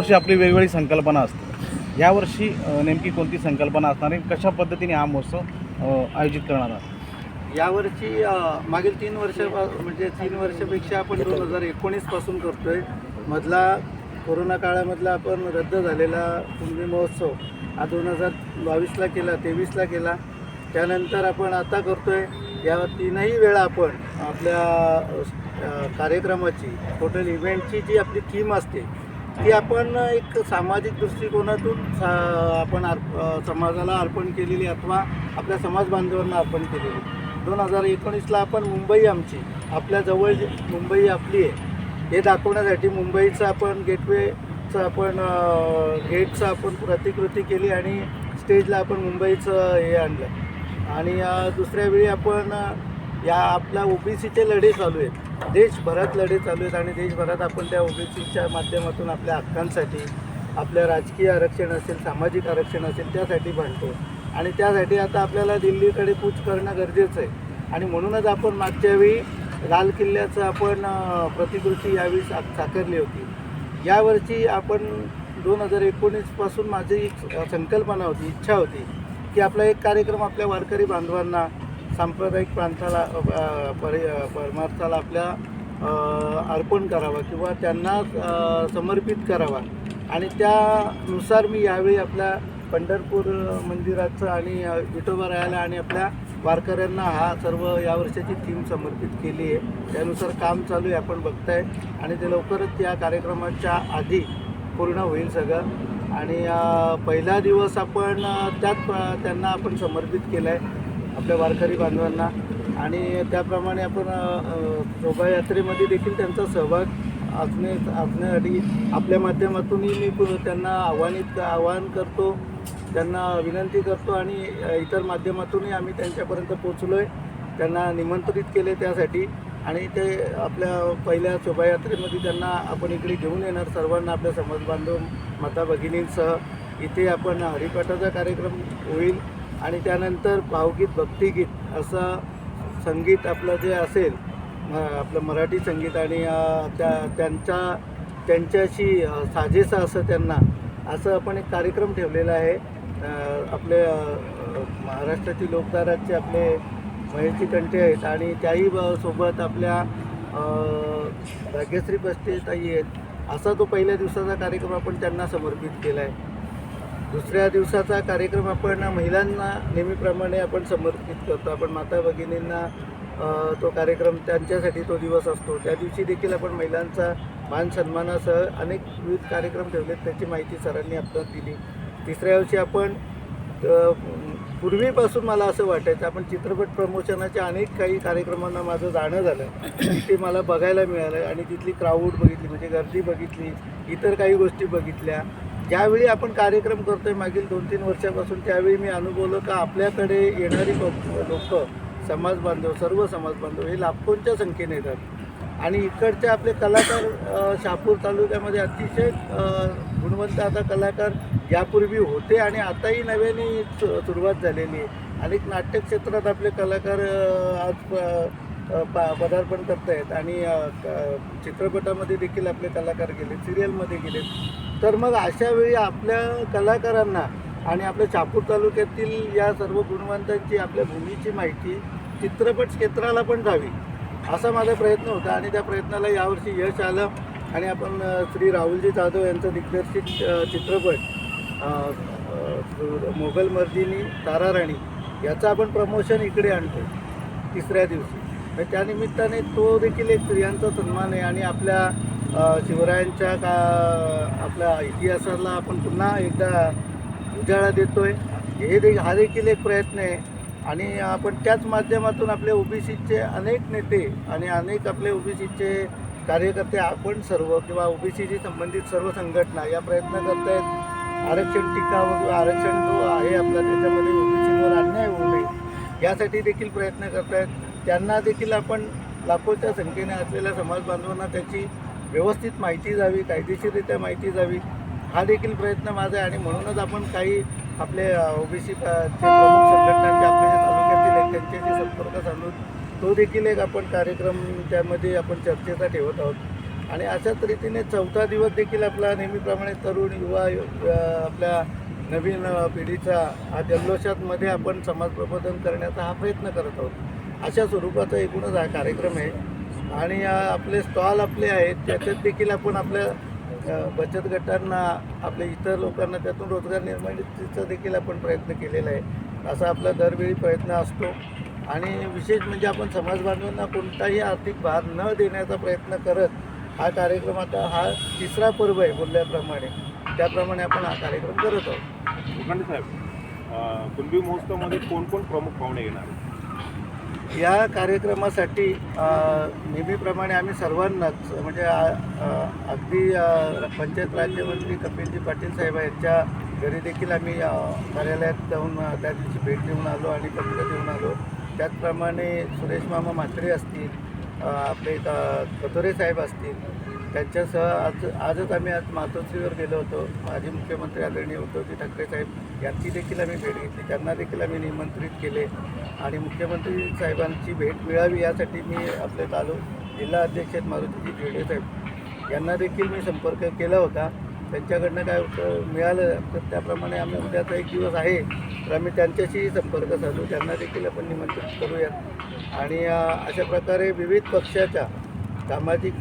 दरवर्षी आपली वेगवेगळी संकल्पना असते. यावर्षी नेमकी कोणती संकल्पना असणार आहे कशा पद्धतीने हा महोत्सव आयोजित करणार आहात? यावर्षी मागील तीन वर्ष म्हणजे तीन वर्षापेक्षा आपण दोन हजार एकोणीसपासून करतोय. मधला कोरोना काळामधला आपण रद्द झालेला कुंभी महोत्सव हा दोन हजार बावीसला केला तेवीसला केला. त्यानंतर आपण आता करतोय. या तीनही वेळा आपण आपल्या कार्यक्रमाची टोटल इव्हेंटची जी आपली थीम असते ती आपण एक सामाजिक दृष्टिकोनातून सा- आपण अर्प समाजाला अर्पण केलेली अथवा आपल्या समाज बांधवांना अर्पण केलेली. दोन हजार एकोणीसला आपण मुंबई आमची आपल्या जवळ मुंबई आपली आहे हे दाखवण्यासाठी मुंबईचं आपण गेटवेचं आपण गेटचं आपण प्रतिकृती केली आणि स्टेजला आपण मुंबईचं हे आणलं. आणि दुसऱ्या वेळी आपण या आपल्या ओबीसीचे लढे चालू आहेत. देशभरात लढे चालू आहेत आणि देशभरात आपण त्या ओबीसीच्या माध्यमातून आपल्या हक्कांसाठी आपल्या राजकीय आरक्षण असेल सामाजिक आरक्षण असेल त्यासाठी भांडतो. आणि त्यासाठी आता आपल्याला दिल्लीकडे कूच करणं गरजेचं आहे. आणि म्हणूनच आपण मागच्या वेळी लाल किल्ल्याचं आपण प्रतिकृती यावेळी सा साकारली होती. यावर्षी आपण दोन हजार एकोणीसपासून माझी एक संकल्पना होती इच्छा होती की आपला एक कार्यक्रम आपल्या वारकरी बांधवांना सांप्रदायिक प्रांताला परि परमार्थाला आपल्या अर्पण करावा किंवा त्यांना समर्पित करावा. आणि त्यानुसार मी यावेळी आपल्या पंढरपूर मंदिराचं आणि विठोबा रायाला आणि आपल्या वारकऱ्यांना हा सर्व यावर्षाची थीम समर्पित केली आहे. त्यानुसार काम चालू आहे आपण बघताय. आणि ते लवकरच या कार्यक्रमाच्या आधी पूर्ण होईल सगळं. आणि पहिला दिवस आपण त्यात त्यांना आपण समर्पित केला आहे आपल्या वारकरी बांधवांना. आणि त्याप्रमाणे आपण शोभायात्रेमध्ये देखील त्यांचा सहभाग असणे असण्यासाठी आपल्या माध्यमातूनही मी त्यांना आव्हानित आवाहन करतो त्यांना विनंती करतो आणि इतर माध्यमातूनही आम्ही त्यांच्यापर्यंत पोचलो आहे त्यांना निमंत्रित केले त्यासाठी. आणि ते आपल्या पहिल्या शोभायात्रेमध्ये त्यांना आपण इकडे घेऊन येणार सर्वांना आपल्या समाज बांधव माता भगिनींसह इथे आपण हरिपाठाचा कार्यक्रम होईल. आणि त्यानंतर भावगीत भक्तिगीत असं संगीत आपलं जे असेल म- आपलं मराठी संगीत आणि त्या त्यांच्या त्यांच्याशी साजेसं असं त्यांना असं आपण एक कार्यक्रम ठेवलेला आहे. आपले महाराष्ट्राची महाराष्ट्रातील लोकधाराचे आपले महेशजी कंठे आहेत आणि त्याही सोबत आपल्या भाग्यश्री बस्ते ताई आहेत. असा तो पहिल्या दिवसाचा कार्यक्रम आपण त्यांना समर्पित केला आहे दुसऱ्या दिवसाचा कार्यक्रम आपण महिलांना नेहमीप्रमाणे आपण समर्पित करतो. आपण माता भगिनींना तो कार्यक्रम त्यांच्यासाठी तो दिवस असतो. त्या दिवशी देखील आपण महिलांचा मान सन्मानासह अनेक विविध कार्यक्रम ठेवलेत त्याची माहिती सरांनी आपल्याला दिली. तिसऱ्या दिवशी आपण पूर्वीपासून मला असं वाटायचं आपण चित्रपट प्रमोशनाच्या अनेक काही कार्यक्रमांना माझं जाणं झालं. तिथे मला बघायला मिळालं आणि तिथली क्राऊड बघितली म्हणजे गर्दी बघितली इतर काही गोष्टी बघितल्या. ज्यावेळी आपण कार्यक्रम करतोय मागील दोन तीन वर्षापासून त्यावेळी मी अनुभवलं का आपल्याकडे येणारी लोक समाज बांधव सर्व समाज बांधव हे लाखोंच्या संख्येने येतात. आणि इकडचे आपले कलाकार शापूर शहापूर तालुक्यामध्ये अतिशय गुणवंत आता कलाकार यापूर्वी होते आणि आताही नव्याने सु- सुरुवात झालेली आहे. अनेक नाट्यक्षेत्रात आपले कलाकार आज प- पा- पदार्पण करत आहेत आणि चित्रपटामध्ये देखील आपले कलाकार गेले सिरियलमध्ये गेले तर मग अशा वेळी आपल्या कलाकारांना आणि आपल्या शहापूर तालुक्यातील या सर्व गुणवंतांची आपल्या भूमीची माहिती चित्रपट क्षेत्राला पण जावी असा माझा प्रयत्न होता. आणि त्या प्रयत्नाला यावर्षी यश आलं आणि आपण श्री राहुलजी जाधव यांचं दिग्दर्शित चित्रपट मोगल मर्दिनी तारा राणी याचं आपण प्रमोशन इकडे आणतो तिसऱ्या दिवशी. तर त्यानिमित्ताने तो देखील एक स्त्रियांचा सन्मान आहे आणि आपल्या शिवरायांच्या का आपल्या इतिहासाला आपण पुन्हा एकदा उजाळा देतोय. हे दे हा देखील एक प्रयत्न आहे. आणि आपण त्याच माध्यमातून आपले ओबीसीचे अनेक नेते आणि अनेक आपले ओबीसीचे कार्यकर्ते आपण सर्व किंवा ओबीसीशी संबंधित सर्व संघटना या प्रयत्न करत आहेत आरक्षण टिकावं किंवा आरक्षण जो आहे आपला त्याच्यामध्ये ओबीसीवर अन्याय होऊ नये. यासाठी देखील प्रयत्न करत आहेत त्यांना देखील आपण लाखोच्या संख्येने असलेल्या समाज बांधवांना त्याची व्यवस्थित माहिती जावी कायदेशीररित्या माहिती जावी हा देखील प्रयत्न माझा आहे. आणि म्हणूनच आपण काही आपले ओबीसी संघटनांचे आपले जे तालुक्यातील आहेत त्यांच्याशी संपर्क साधून तो देखील एक आपण कार्यक्रम त्यामध्ये आपण चर्चेचा ठेवत आहोत. आणि अशाच रीतीने चौथा दिवस देखील आपला नेहमीप्रमाणे तरुण युवा आपल्या नवीन पिढीचा हा जल्लोषातमध्ये आपण समाज प्रबोधन करण्याचा हा प्रयत्न करत आहोत. अशा स्वरूपाचा एकूणच हा कार्यक्रम आहे. आणि आपले स्टॉल आपले आहेत त्याच्यात देखील आपण आपल्या बचत गटांना आपल्या इतर लोकांना त्यातून रोजगार निर्मितीचा देखील आपण प्रयत्न केलेला आहे. असा आपला दरवेळी प्रयत्न असतो. आणि विशेष म्हणजे आपण समाज बांधवांना कोणताही आर्थिक भार न देण्याचा प्रयत्न करत हा कार्यक्रम आता हा तिसरा पर्व आहे बोलल्याप्रमाणे. त्याप्रमाणे आपण हा कार्यक्रम करत आहोत. साहेब अं, कुणबी महोत्सवामध्ये कोण कोण प्रमुख पाहुणे येणार? या कार्यक्रमासाठी नेहमीप्रमाणे आम्ही सर्वांनाच म्हणजे अगदी पंचायत राज्यमंत्री कपिलजी पाटील साहेब यांच्या घरी देखील आम्ही कार्यालयात जाऊन त्या दिवशी भेट देऊन आलो आणि पत्र देऊन आलो. त्याचप्रमाणे सुरेश मामा म्हात्रे असतील आपले क- कथोरे साहेब असतील त्यांच्यासह आज आजच आम्ही आज मातोश्रीवर गेलो होतो. माजी मुख्यमंत्री आदरणीय उद्धवजी ठाकरे साहेब यांची देखील आम्ही भेट घेतली. त्यांना देखील आम्ही निमंत्रित केले. आणि मुख्यमंत्री साहेबांची भेट मिळावी यासाठी मी आपले आलो जिल्हा अध्यक्ष आहेत मारुतीजी धिरडे साहेब. यांना देखील मी संपर्क केला होता. त्यांच्याकडनं काय मिळालं तर त्याप्रमाणे आम्ही उद्याचा एक दिवस आहे तर आम्ही त्यांच्याशीही संपर्क साधू. त्यांना देखील आपण निमंत्रित करूयात. आणि अशा प्रकारे विविध पक्षाच्या सामाजिक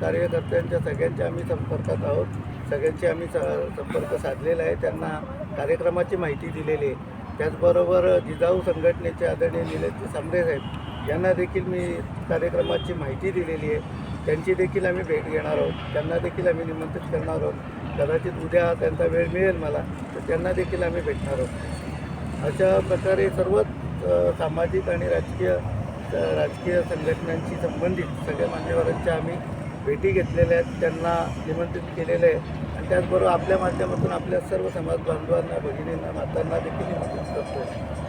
कार्यकर्त्यांच्या सगळ्यांच्या आम्ही संपर्कात आहोत. सगळ्यांशी आम्ही स संपर्क साधलेला आहे. त्यांना कार्यक्रमाची माहिती दिलेली आहे. त्याचबरोबर जिजाऊ संघटनेचे आदरणीय निलेश सांबरे साहेब यांना देखील मी कार्यक्रमाची माहिती दिलेली आहे. त्यांची देखील आम्ही भेट घेणार आहोत. त्यांना देखील आम्ही निमंत्रित करणार आहोत. कदाचित उद्या त्यांचा वेळ मिळेल मला तर त्यांना देखील आम्ही भेटणार आहोत. अशा प्रकारे सर्वच सामाजिक आणि राजकीय राजकीय संघटनांशी संबंधित सगळ्या मान्यवरांच्या आम्ही भेटी घेतलेल्या आहेत त्यांना निमंत्रित केलेलं आहे. आणि त्याचबरोबर आपल्या माध्यमातून आपल्या सर्व समाज बांधवांना भगिनींना मातांना देखील निमंत्रित करतो